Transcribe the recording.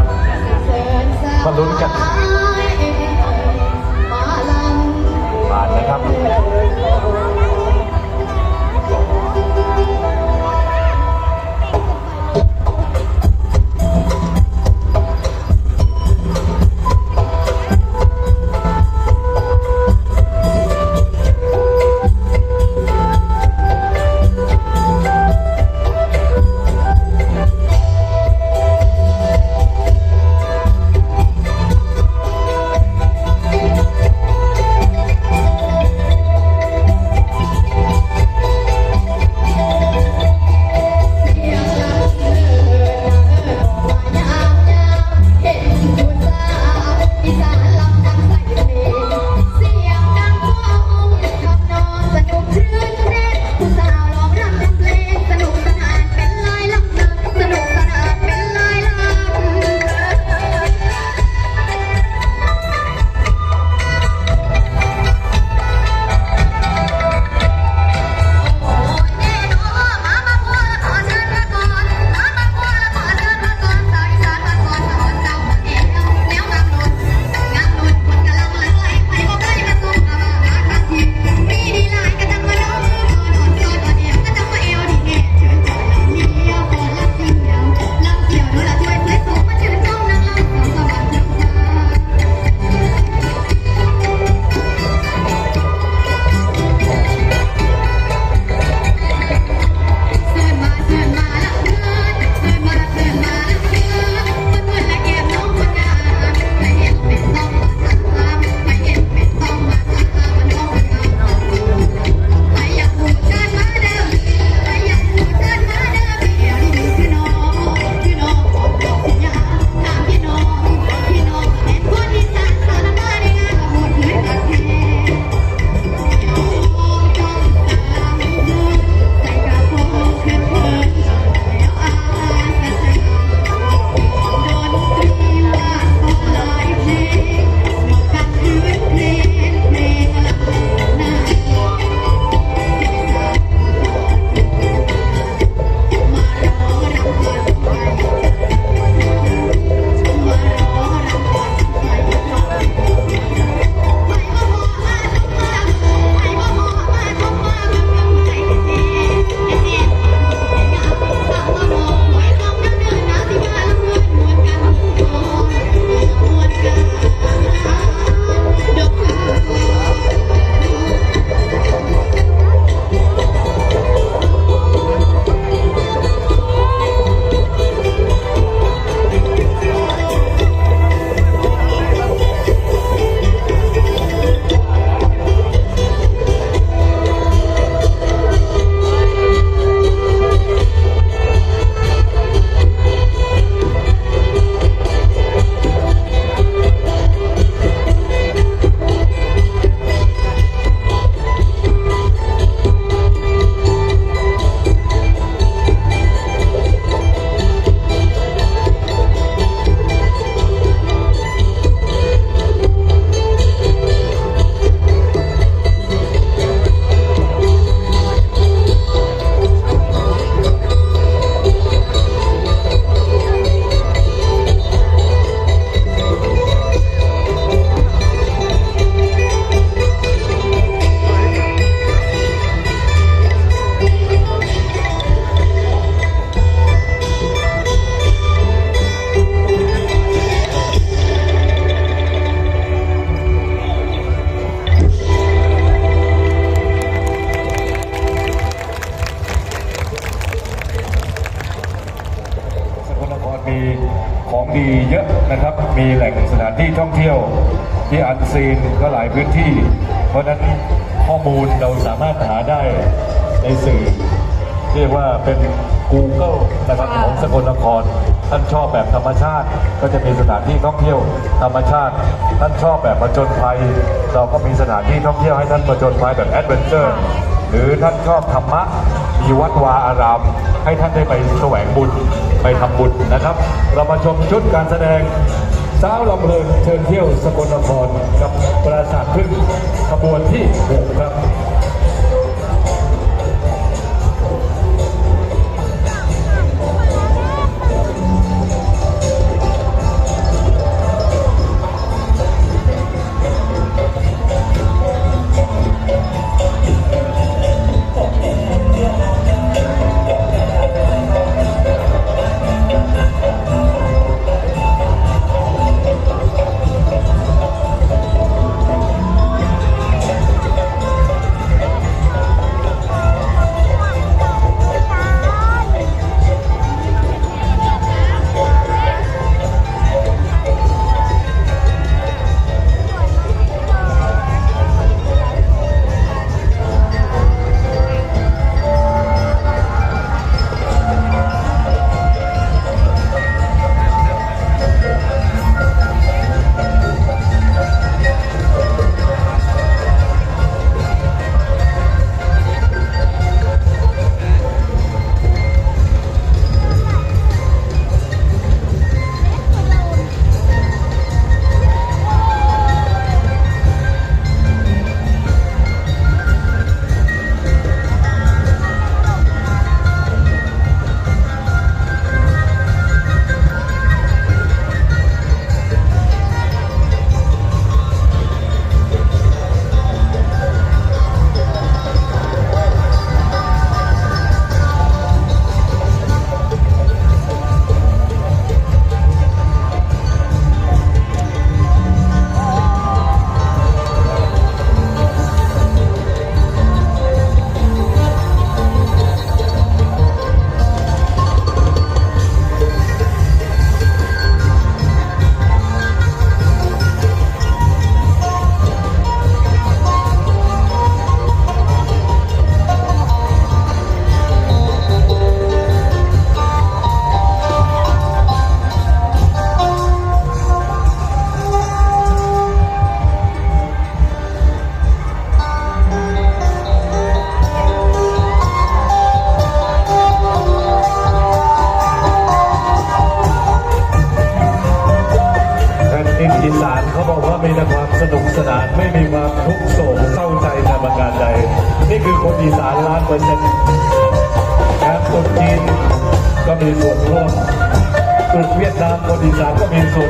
ับมาลุ้นกัน มีแหล่งสถานที่ท่องเที่ยวที่อันซีนก็หลายพื้นที่ เพราะนั้นข้อมูลเราสามารถหาได้ในสื่อ เรียกว่าเป็น Google นะครับของสกลนคร ท่านชอบแบบธรรมชาติ ก็จะมีสถานที่ท่องเที่ยวธรรมชาติ ท่านชอบแบบประจนภัย เราก็มีสถานที่ท่องเที่ยวให้ท่านประจนภัยแบบแอดเวนเจอร์หรือท่านชอบธรรมะมีวัดวาอาราม ให้ท่านได้ไปแสวงบุญไปทำบุญนะครับ เรามาชมชุดการแสดง สาวลำเพลินเชิญเที่ยวสกลนครกับปราสาทพึ่งขบวนที่6ครับ começar, começou.